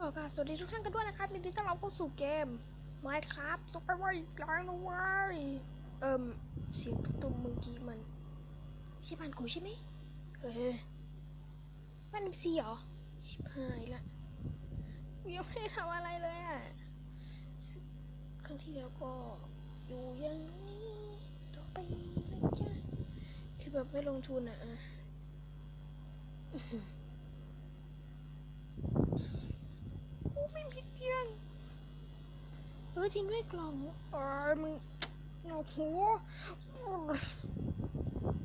ก็ค่ะสวัสดีทุกท่านกันด้วยนะครับยินดีต้อนรับเข้าสู่เกม Minecraft สไปไว้อีกแล้วนะเว้ยเอิ่มเสียงตุ้มเมื่อกี้มันไม่ใช่บ้านกูใช่ไหมเออบ้านเอ็มซีเหรอชิบหายละยังไม่ทำอะไรเลยอะครั้งที่แล้วก็อยู่อย่างนี้ต่อไปนะจ๊ะคือแบบไม่ลงทุนอะ อะอื้อหือกูไม่เตียงเออจริงด้วยกล่องเออมึงโอ้โห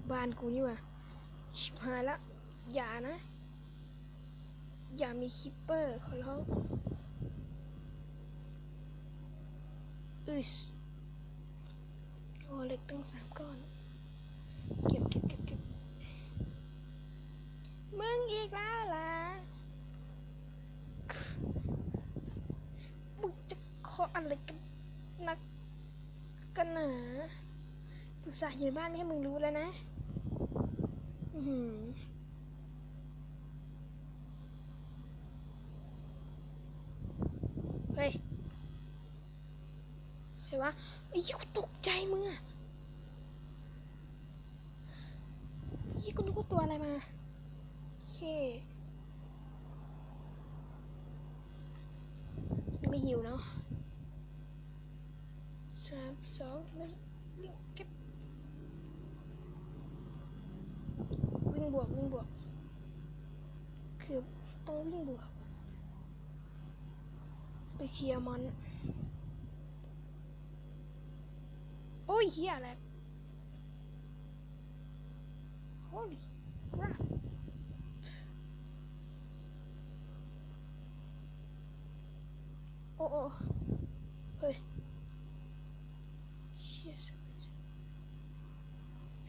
บ้านกูนี่ว่ะชิบหายละ อย่านะ อย่ามีคิปเปอร์ขอร้องอึสโอ้เล็กตั้งสามก้อนเก็บเก็บเก็บเก็บมึงอีกแล้วล่ะ มึ งจะออะไรกันนักกันหนาอุตส่าห์อยู่บ้านไม่ให้มึงรู้แล้วนะ อือหือเฮ้ยเห็นปะไอ้ยี่กูตกใจมึงอะยี่กูนึกว่าตัวอะไรมาโอเคไม่หิวเนาะ สองหนึ่งวิ่งเก็บวิ่งบวกวิ่งบวก คือต้องวิ่งบวก ไปเคลียร์มัน โอ้ยเฮียอะไร Holy crap โอ้โอ้เฮ้ยเชี่ย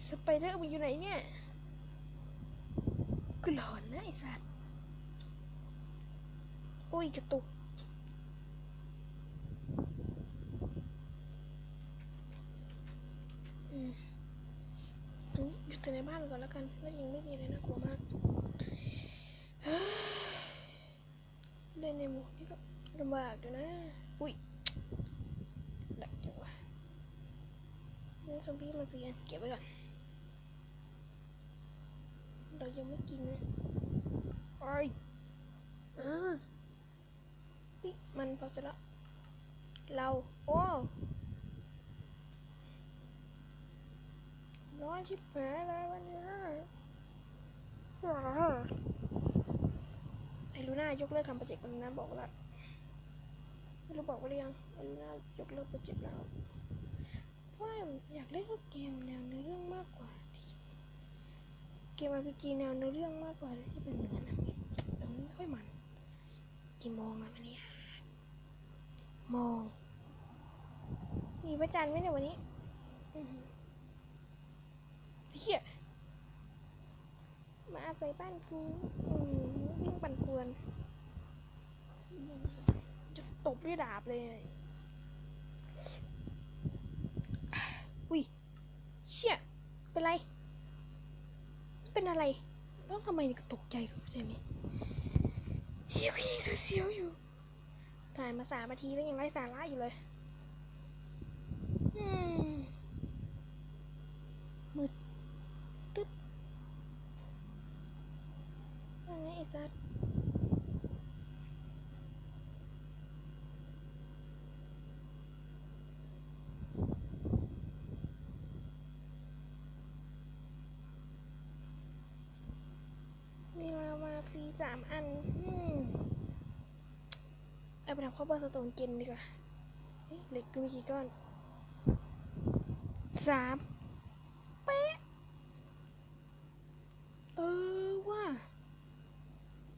สไป เดอมันอยู่ไหนเนี่ยกูหลอนนะไอ้สัตว์โอ้ยกระตุกอืมอยู่อยู่แต่ในบ้านก่อนแล้วกันแล้วยังไม่มีอะไรน่ากลัวมากเล่นในหมวกนี่ก็ลำบากอยู่นะ อุ้ยดักจังวะนี่ซอมบี้มาเปลี่ยนเก็บไว้ก่อน เรายังไม่กินนะโอ้ยเออนี่มันพอจะละเรา โอ้ร้อนชิบหายเลยวันนี้ว้าวไอ้ลูน่ายกเลิกทำโปรเจกต์มันนะบอกแล้วไม่รู้บอกว่าหรือยังไม่รู้น่ายกเลิกโปรเจกต์แล้วเพราะว่าอยากเล่นเกมแนวเนื้อเรื่องมากกว่าที่ เกม RPG แนวเนื้อเรื่องมากกว่าที่เป็นอย่างนั้นแต่มันไม่ค่อยมันกี่โมงแล้ววันนี้โมงมีพระจันทร์ไหมเนี่ยวันนี้อื้อหือเฮียมาอาศัยบ้านกูวิ่งปั่นป่วนจะตบด้วยดาบเลยอุ้ยเชี่ยเป็นไร เป็นอะไรแล้วทำไมนี่ก็ตกใจกับใช่ไหมเฮียพี่เสียวๆอยู่ ผ่านมาสามนาทีแล้วยังไร้สาระอยู่เลยอืมมืดตึ๊บอะไรไอ้สัดลาวาฟรี สามอัน อืมเอาไปทำข้าวเบอร์สโตนกินดีกว่าเฮ้ยเหล็กกูมีกี่ก้อนสามเป๊ะ เออว่ะ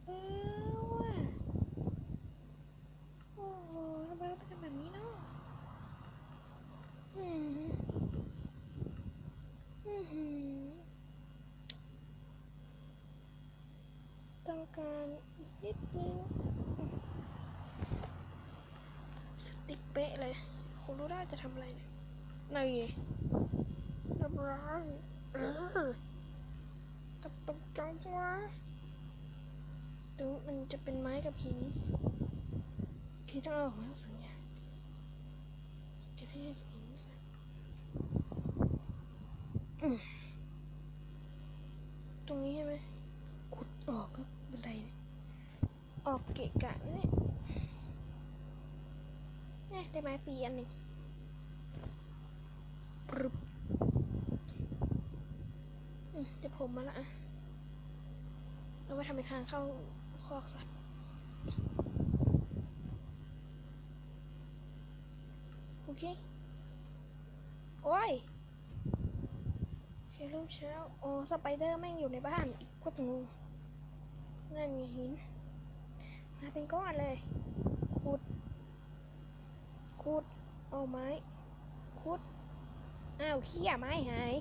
เออว่ะโอ้โหทำไมเราต้องทำแบบนี้เนาะอืมอือหือ ต้อง การอีกนิดนึงสติ๊กเป๊ะเลยคงรู้ได้จะทำอะไรเนี่ยนี่เรียบร้อยเออกระตุกจังวะดูมันจะเป็นไม้กับหินคิดต้องเอาของสัญญาจะให้เห็นอืมตรงนี้ใช่ไหมขุดออกครับบันไดเนี่ยออก เกะกะเนี่ยเนี่ยได้ไม้ฟรีอันหนึ่งปรึบอืมเดี๋ยวผมมาละอะเอาไว้ทำเป็นทางเข้าคอกสัตว์โอเค โอ้ยเช้าเริ่มเช้าโอ้สไปเดอร์แม่งอยู่ในบ้านอีกกดงูนั่นไงหิน มาเป็นก้อนเลยขุดขุดเอาไม้ขุดอ้าวเขี้ยไม้หาย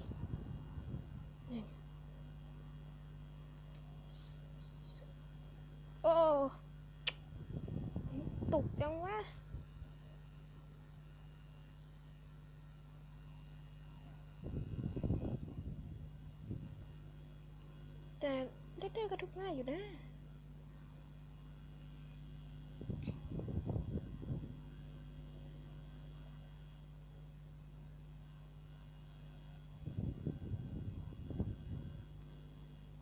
โอ้ตกจังวะแต่เล็กๆก็ทุกง่ายอยู่นะ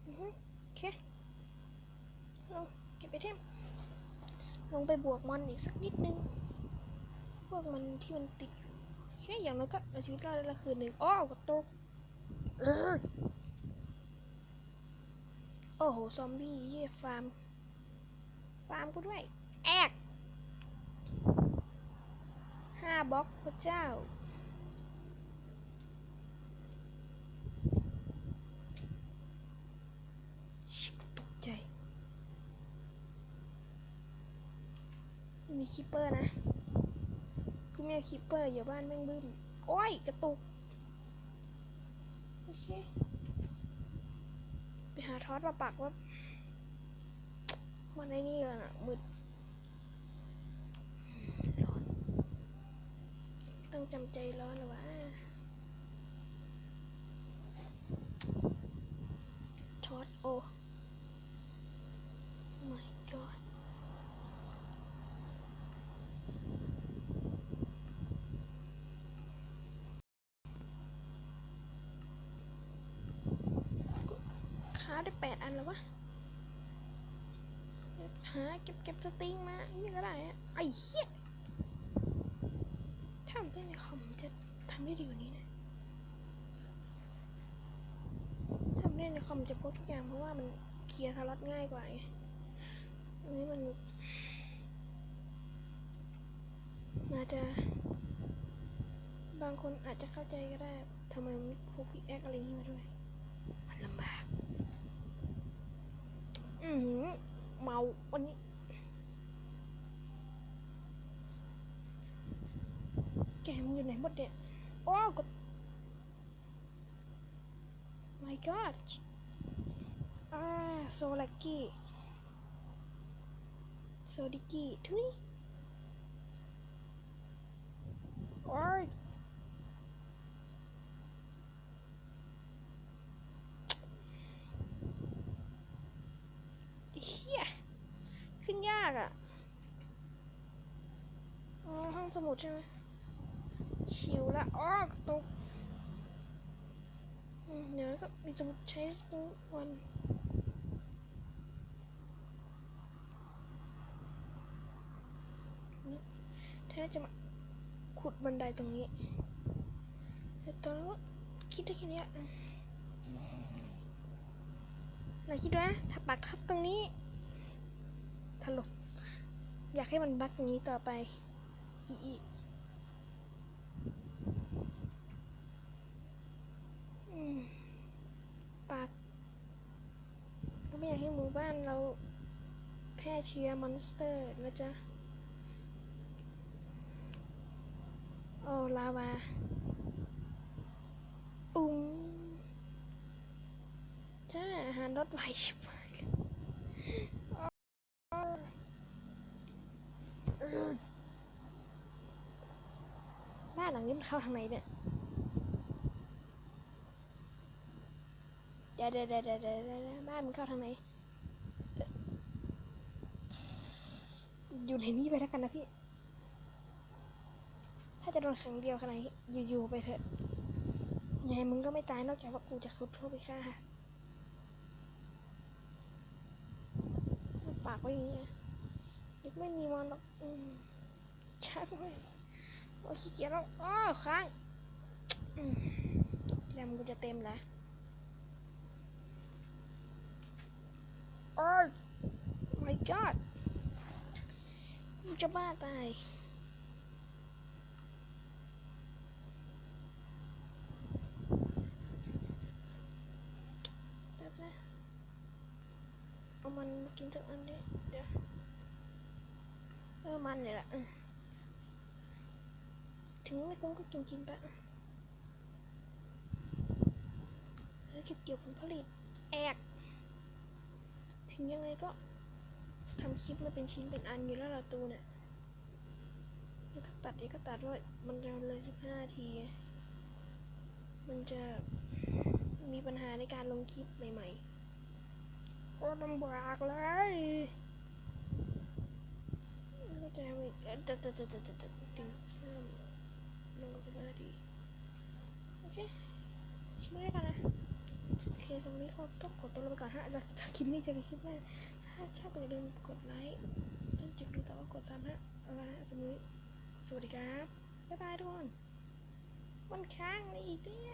อือฮึโอเคลงเก็บไอเทมลง ไปบวกมันอีกสักนิดนึงพวกมันที่มันติดแค่อย่างน้อยก็เอาชีวิตรอดได้ละคืนหนึ่งอ้อกระตกเออโอ้โห ซอมบี้เย่ฟาร์ม ฟาร์มกูด้วย แอกห้าบล็อกพระเจ้า ชิบตกใจ มีคิปเปอร์นะกูม่เอาคิปเปอร์อย่าบ้านแม่งบึ้ม โอ้ย กระตุก โอเค ไปหาทอสมาปักว่ามันไอ้นี่กันอะมืดร้อน ต้องจำใจร้อนหรอวะทอสโอ้ my god ค้าได้แปดอันแล้ววะหาเก็บเก็บสติงมานี่ก็ได้อะไอ้เหี้ยถ้าผมันได้ในคอมจะทำได้ดีกว่านี้นะถ้าผมันได้ในคอมจะโพสทุกอย่างเพราะว่ามันเคลียร์สล็อตง่ายกว่าไงอันนี้มันน่าจะ บางคนอาจจะเข้าใจก็ได้ทำไมมันพกพิกแอคอะไรนี้มาด้วย มันลำบาก อือหือเมาวันนี้แกมอยู่ไหนหมดเนี่ยโอ้กด my god อ่าโซลักกี้โซดิกี้ทุยโอ้ยไอ้เฮียขึ้นยากอะอ๋อห้องสมุดใช่ไหมชิวละอ้อตกเดี๋ยวก็มีสมุดใช้ทุกวันนี่ถ้จะมาขุดบันไดตรงนี้แต่ตอนนั้นก็คิดได้แค่นี้ยนายคิดว่าถ้าปักทับตรงนี้ถล่ม อยากให้มันบักงนี้ต่อไป อีอีอืมปากก็ไม่อยากให้หมู่บ้านเราแพร่เชื้อมอนสเตอร์นะจ๊ะโอ้ลาวา อุ้งจ้าอาหารรสไวชิบหายเลย บ้านหลังนี้มันเข้าทางไหนเนี่ย เดี๋ยวเดี๋ยวเดี๋ยวเดี๋ยวบ้านมันเข้าทางไหน อยู่ในนี้ไปแล้วกันนะพี่ ถ้าจะโดนครั้งเดียวขนาดนี้อยู่ๆไปเถอะยังไงมึงก็ไม่ตายนอกจากว่ากูจะคุดเข้าไปฆ่าปากไว้อย่างนี้ กไม่มีมันหรอกอืมช่างเลยโอ้ขี้เกียจแล้วอ้อค้างอืมแรมกูจะเต็มแล้วโอ้ย my god กูจะบ้าตายแป๊บนะเอามันมากินสักอันดิเดี๋ยว เออมันเนี่ยแหละถึงไม่คุ้มก็กินกินไปเออเก็บเกี่ยวผลผลิตแอกถึงยังไงก็ทำคลิปมาเป็นชิ้นเป็นอันอยู่แล้วละตูเนี่ยเดี๋ยวก็ตัดเดี๋ยวก็ตัดว่ามันจะเลยสิบห้าที มันจะมีปัญหาในการลงคลิปใหม่ๆก็ลำบากเลย จะมีเอ่อจะจะจะจะจะจะถึงห้าลงสิบห้าทีโอเคชิมได้กันนะโอเคสำหรับนี้เขาต้องขอตัวลาไปก่อนฮะจากจากคลิปนี้จะเป็นคลิปแรกถ้าชอบก็อย่าลืมกดไลค์ต้นจิกดูต่ว่ากดซ้ำฮะเอาละฮะสำหรับนี้สวัสดีครับบ๊ายบายทุกคนมันค้างอะไรอีกเนี่ย